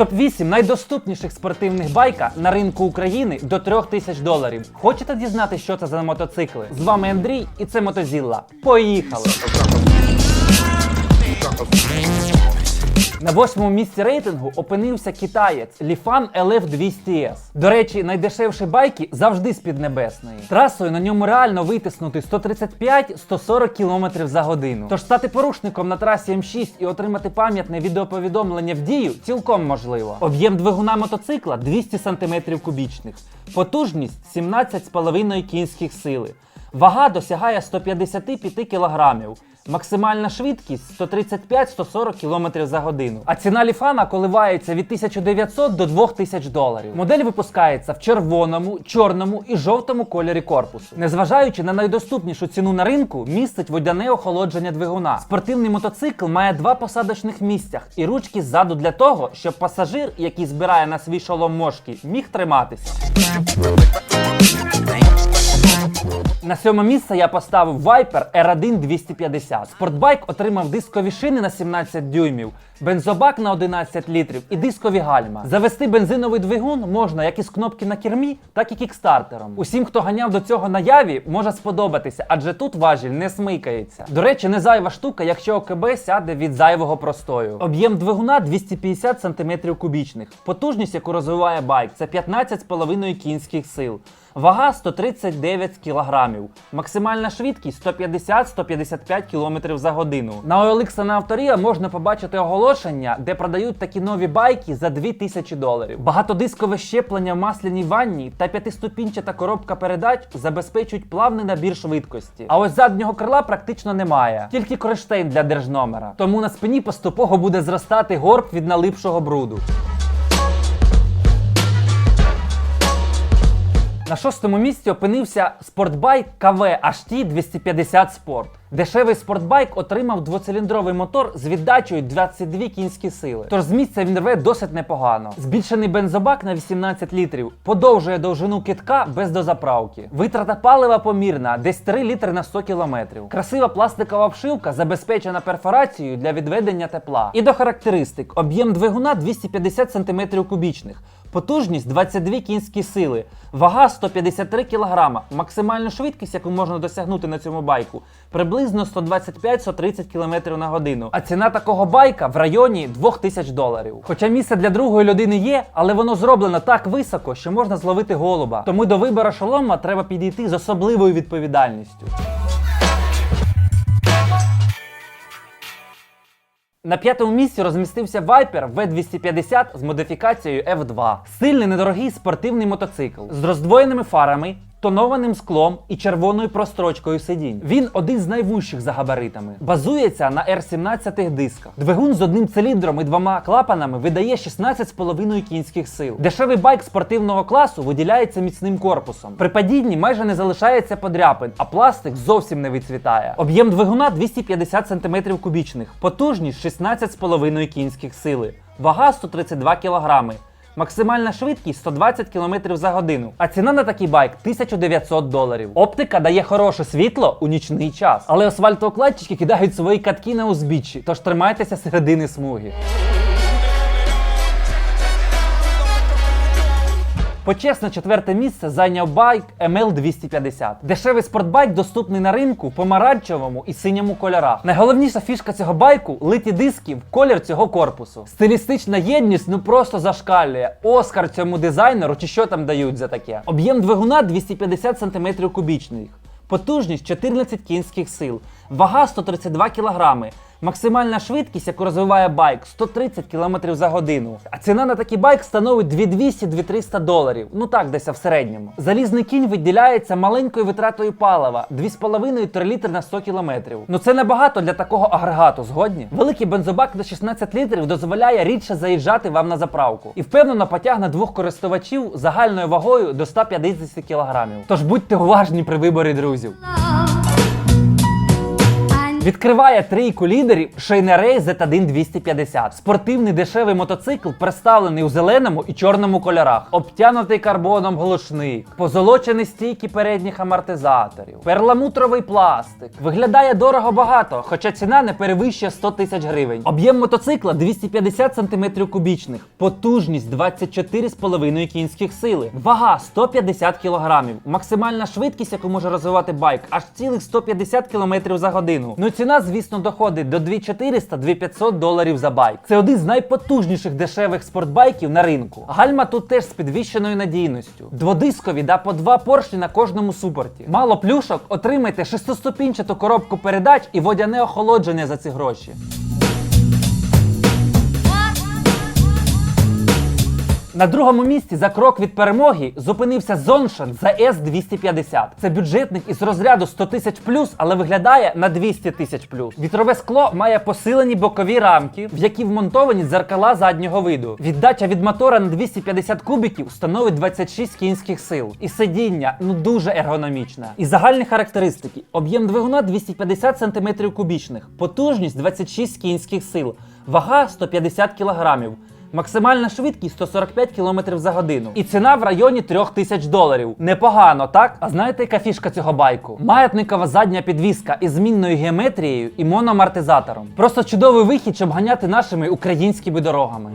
Топ-8 найдоступніших спортивних байка на ринку України до 3000 доларів. Хочете дізнатися, що це за мотоцикли? З вами Андрій і це Мотозілла. Поїхали! На восьмому місці рейтингу опинився китаєць Lifan LF 200S. До речі, найдешевші байки завжди з Піднебесної. Трасою на ньому реально витиснути 135-140 км за годину. Тож стати порушником на трасі М6 і отримати пам'ятне відеоповідомлення в дію цілком можливо. Об'єм двигуна мотоцикла 200 см кубічних, потужність 17,5 кінських сили. Вага досягає 155 кілограмів. Максимальна швидкість 135-140 км за годину. А ціна ліфана коливається від 1900 до 2000 доларів. Модель випускається в червоному, чорному і жовтому кольорі корпусу. Незважаючи на найдоступнішу ціну на ринку, містить водяне охолодження двигуна. Спортивний мотоцикл має два посадочних місцях і ручки ззаду для того, щоб пасажир, який збирає на свій шолом мошки, міг триматися. На сьоме місце я поставив Viper R1 250. Спортбайк отримав дискові шини на 17 дюймів, бензобак на 11 літрів і дискові гальма. Завести бензиновий двигун можна як із кнопки на кермі, так і кікстартером. Усім, хто ганяв до цього на яві, може сподобатися, адже тут важіль не смикається. До речі, не зайва штука, якщо ОКБ сяде від зайвого простою. Об'єм двигуна 250 см кубічних. Потужність, яку розвиває байк, це 15,5 кінських сил. Вага 139 кілограмів. Максимальна швидкість 150-155 км за годину. На OLX на авторія можна побачити оголошення, де продають такі нові байки за 2000 доларів. Багатодискове щеплення в масляній ванні та п'ятиступінчата коробка передач забезпечують плавний набір швидкості. А ось заднього крила практично немає, тільки кронштейн для держномера. Тому на спині поступово буде зростати горб від налипшого бруду. На шостому місці опинився спортбайк КВ HT 250 Sport. Дешевий спортбайк отримав двоциліндровий мотор з віддачею 22 кінські сили. Тож з місця він рве досить непогано. Збільшений бензобак на 18 літрів подовжує довжину китка без дозаправки. Витрата палива помірна, десь 3 літри на 100 кілометрів. Красива пластикова обшивка забезпечена перфорацією для відведення тепла. І до характеристик: об'єм двигуна 250 см кубічних. Потужність 22 кінські сили, вага 153 кг, максимальну швидкість, яку можна досягнути на цьому байку, приблизно 125-130 км на годину. А ціна такого байка в районі 2000 доларів. Хоча місце для другої людини є, але воно зроблено так високо, що можна зловити голуба. Тому до вибору шолома треба підійти з особливою відповідальністю. На п'ятому місці розмістився Viper V250 з модифікацією F2. Сильний недорогий спортивний мотоцикл з роздвоєними фарами, тонованим склом і червоною прострочкою сидінь. Він один з найвужчих за габаритами. Базується на R17 дисках. Двигун з одним циліндром і двома клапанами видає 16,5 кінських сил. Дешевий байк спортивного класу виділяється міцним корпусом. При падінні майже не залишається подряпин, а пластик зовсім не відцвітає. Об'єм двигуна 250 см кубічних, потужність 16,5 кінських сили, вага 132 кг. Максимальна швидкість 120 км за годину. А ціна на такий байк 1900 доларів. Оптика дає хороше світло у нічний час. Але асфальтоукладчики кидають свої катки на узбіччі, тож тримайтеся середини смуги. Почесне четверте місце зайняв байк ML250. Дешевий спортбайк доступний на ринку в помаранчевому і синьому кольорах. Найголовніша фішка цього байку литі диски в колір цього корпусу. Стилістична єдність ну просто зашкалює. Оскар цьому дизайнеру чи що там дають за таке. Об'єм двигуна 250 см кубічних. Потужність 14 кінських сил, вага 132 кг. Максимальна швидкість, яку розвиває байк, 130 км за годину. А ціна на такий байк становить 2200-2300 доларів. Ну так, десь в середньому. Залізний кінь виділяється маленькою витратою палива 2,5-3 літри на 100 км. Ну це небагато для такого агрегату, згодні? Великий бензобак на 16 літрів дозволяє рідше заїжджати вам на заправку. І впевнено потягне двох користувачів загальною вагою до 150 кг. Тож будьте уважні при виборі друзів. Відкриває трійку лідерів Шейнерей Z1 250. Спортивний дешевий мотоцикл представлений у зеленому і чорному кольорах, обтянутий карбоном глушник, позолочені стійки передніх амортизаторів, перламутровий пластик. Виглядає дорого багато, хоча ціна не перевищує 100 тисяч гривень. Об'єм мотоцикла 250 см кубічних, потужність 24,5 кінських сили, вага 150 кг, максимальна швидкість, яку може розвивати байк, аж цілих 150 км за годину. Ну ціна, звісно, доходить до 2400-2500 доларів за байк. Це один з найпотужніших дешевих спортбайків на ринку. Гальма тут теж з підвищеною надійністю. Дводискові да по два поршні на кожному супорті. Мало плюшок, отримайте шестиступінчату коробку передач і водяне охолодження за ці гроші. На другому місці за крок від перемоги зупинився Зоншан за S250. Це бюджетник із розряду 100 тисяч плюс, але виглядає на 200 тисяч плюс. Вітрове скло має посилені бокові рамки, в які вмонтовані дзеркала заднього виду. Віддача від мотора на 250 кубіків становить 26 кінських сил. І сидіння ну дуже ергономічне. І загальні характеристики: об'єм двигуна 250 см кубічних, потужність 26 кінських сил, вага 150 кг. Максимальна швидкість 145 км за годину. І ціна в районі 3000 доларів. Непогано, так? А знаєте, яка фішка цього байку? Маятникова задня підвіска із змінною геометрією і мономартизатором. Просто чудовий вихід, щоб ганяти нашими українськими дорогами.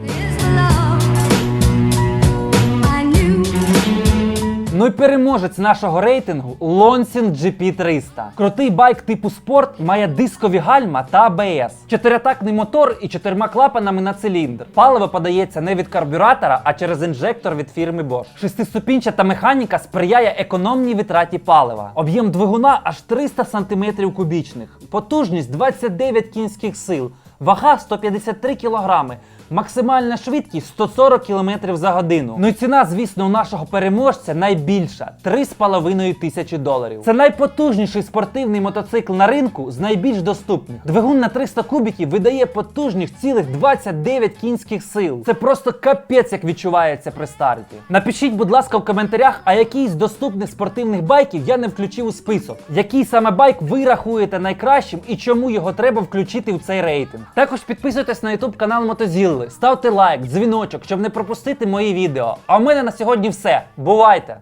Ну і переможець нашого рейтингу Lonsing GP300. Крутий байк типу спорт має дискові гальма та АБС, чотиритактний мотор і чотирма клапанами на циліндр. Паливо подається не від карбюратора, а через інжектор від фірми Bosch. Шестиступінчата механіка сприяє економній витраті палива. Об'єм двигуна аж 300 см кубічних, потужність 29 кінських сил, вага 153 кг. Максимальна швидкість 140 км за годину. Ну і ціна, звісно, у нашого переможця найбільша 3,5 тисячі доларів. Це найпотужніший спортивний мотоцикл на ринку з найбільш доступних. Двигун на 300 кубіків видає потужних цілих 29 кінських сил. Це просто капець, як відчувається при старті. Напишіть, будь ласка, в коментарях, а який з доступних спортивних байків я не включив у список. Який саме байк ви рахуєте найкращим і чому його треба включити в цей рейтинг. Також підписуйтесь на YouTube канал Мотозілли, ставте лайк, дзвіночок, щоб не пропустити мої відео. А в мене на сьогодні все. Бувайте!